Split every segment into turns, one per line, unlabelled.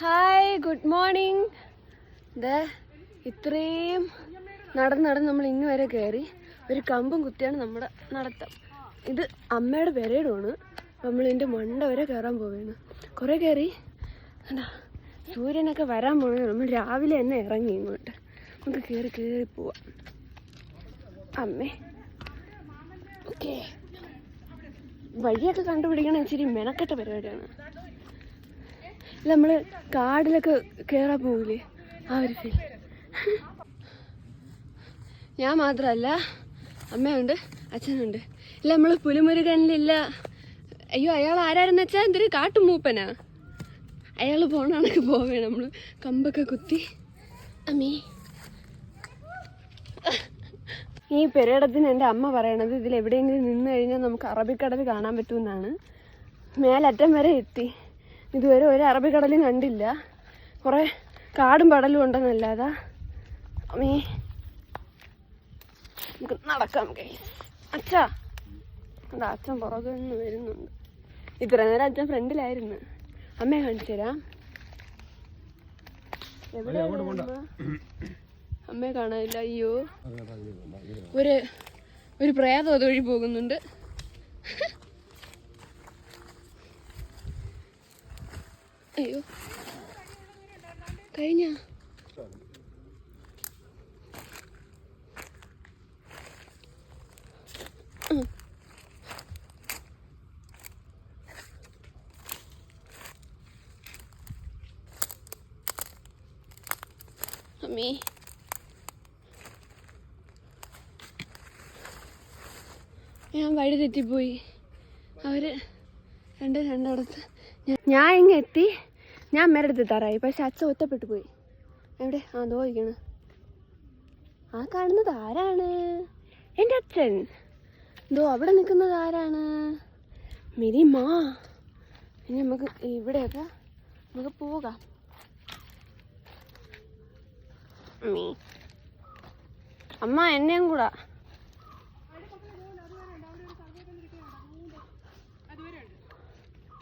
Hi good morning ദേ ഇത്രയും നടന്ന് നടന്ന് നമ്മൾ ഇങ്ങ് വരെ കയറി ഒരു കമ്പും കുത്തിയാണ് നമ്മുടെ നടത്തം. ഇത് അമ്മയുടെ പെരയിടമാണ് നമ്മൾ ഇതിന്റെ മണ്ട വരെ കയറാൻ പോവുകയാണ് കുറേ കയറി എന്താ സൂര്യനൊക്കെ വരാൻ പോകണം നമ്മൾ രാവിലെ തന്നെ ഇറങ്ങി ഇങ്ങോട്ട്. നമുക്ക് കയറി കയറി പോവാം. അമ്മേ. ഓക്കേ വഴിയൊക്കെ കണ്ടുപിടിക്കണം ഇച്ചിരി മെനക്കെട്ട പരിപാടിയാണ്. നമ്മൾ കാടിലൊക്കെ കയറാൻ പോകില്ലേ ആ ഒരു ഫീൽ ഞാൻ മാത്രമല്ല അമ്മയുണ്ട് അച്ഛനുണ്ട്. ഇല്ല നമ്മൾ പുലിമുരുകനിലില്ല. അയ്യോ അയാൾ ആരാരെന്ന് വെച്ചാൽ എന്തൊരു കാട്ടുമൂപ്പനാ. അയാൾ പോണാണൊക്കെ പോവേ നമ്മൾ കമ്പൊക്കെ കുത്തി. അമ്മീ. ഈ പെരേടത്തിന് എന്റെ അമ്മ പറയണത് ഇതിൽ എവിടെയെങ്കിലും നിന്ന് കഴിഞ്ഞാൽ നമുക്ക് അറബിക്കടൽ കാണാൻ പറ്റുമെന്നാണ് മേലറ്റം വരെ എത്തി. ഇതുവരെ ഒരു അറബിക്കടലും കണ്ടില്ല. കുറേ കാടും പടലും ഉണ്ടെന്നല്ലാതെ അമ്മേ നമുക്ക് നടക്കാം guys. അച്ഛാ അതാ അച്ഛൻ പുറകെ നിന്ന് വരുന്നുണ്ട്. ഇത്ര നേരം അച്ഛൻ ഫ്രണ്ടിലായിരുന്നു. അമ്മയെ കാണിച്ചു തരാം. അമ്മയെ കാണാനില്ല. അയ്യോ. ഒരു ഒരു പ്രേതം അതുവഴി പോകുന്നുണ്ട്. അയ്യോ. കഴിഞ്ഞ? അമ്മേ. ഞാൻ വഴി തെറ്റിപ്പോയി. അവർ രണ്ട് രണ്ടിടത്ത് ഞാൻ- ഇങ്ങനെ ഇങ്ങ് എത്തി. ഞാൻ അമ്മയുടെ അടുത്ത് എത്താറായി. പക്ഷെ അച്ഛൻ ഒറ്റപ്പെട്ടു പോയി. എവിടെ? ആ തോന്നിക്കണ ആ കാണുന്നത് ആരാണ്? എന്റെ അച്ഛൻ. എന്തോ അവിടെ നിൽക്കുന്നത് ആരാണ്? മിനിമാ ഇനി നമുക്ക് ഇവിടെയൊക്കെ നമുക്ക് പോകാം. അമ്മ എന്നെയും കൂടാ.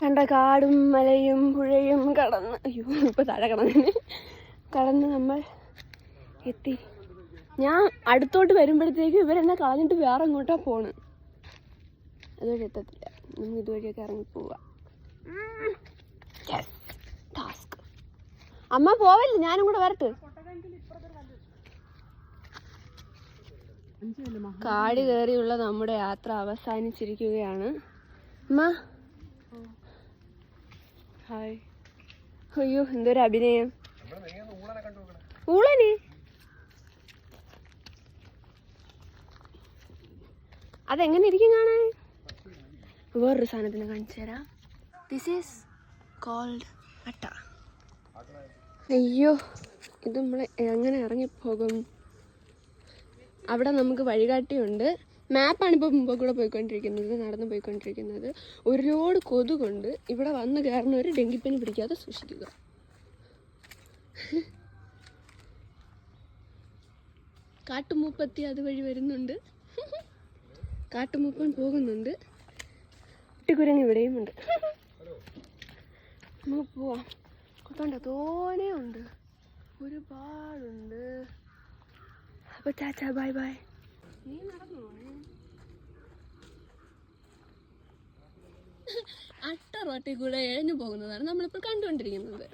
കണ്ട കാടും മലയും പുഴയും കടന്ന് അയ്യോ ഇപ്പൊ താഴെ കടന്നു കടന്ന് നമ്മൾ എത്തി. ഞാൻ അടുത്തോട്ട് വരുമ്പോഴത്തേക്ക് ഇവരെന്നെ കളഞ്ഞിട്ട് വേറെ എങ്ങോട്ടാ പോണ്? അതുവഴി എത്തത്തില്ല. നമുക്ക് ഇതുവഴിയൊക്കെ ഇറങ്ങി പോവാം. ടാസ്ക് അമ്മ പോവല്ലേ? ഞാനും കൂടെ വരട്ടെ? കാട് കയറിയുള്ള നമ്മുടെ യാത്ര അവസാനിച്ചിരിക്കുകയാണ്. അമ്മ ഹായ്. അയ്യോ എന്തൊരു അഭിനയം. ഊളന് അതെങ്ങനെ ഇരിക്കും കാണാൻ? വേറൊരു സാധനത്തിന് കാണിച്ചു തരാം. ദിസ് ഈസ് കോൾഡ് അട്ട. അയ്യോ ഇത് നമ്മൾ എങ്ങനെ ഇറങ്ങിപ്പോകും? അവിടെ നമുക്ക് വഴികാട്ടിയുണ്ട്. മാപ്പാണ് ഇപ്പോൾ മുമ്പ് കൂടെ പോയിക്കൊണ്ടിരിക്കുന്നത് നടന്ന് പോയിക്കൊണ്ടിരിക്കുന്നത്. ഒരുപാട് കൊതുകൊണ്ട്. ഇവിടെ വന്ന് കയറുന്നവർ ഡെങ്കിപ്പനി പിടിക്കാതെ സൂക്ഷിക്കുക. കാട്ടുമൂപ്പത്തി അതുവഴി വരുന്നുണ്ട്. കാട്ടുമൂപ്പൻ പോകുന്നുണ്ട്. കുട്ടിക്കുരങ്ങ് ഇവിടെയും ഉണ്ട്. നമുക്ക് പോവാം. കൊത്തോണ്ട തോനെ ഉണ്ട്. ഒരുപാടുണ്ട്. അപ്പൊ ചാച്ചാ ബൈ ബൈ നീ അട്ട കൂടെ എഴഞ്ഞു പോകുന്നതാണ് നമ്മളിപ്പോൾ കണ്ടുകൊണ്ടിരിക്കുന്നത്.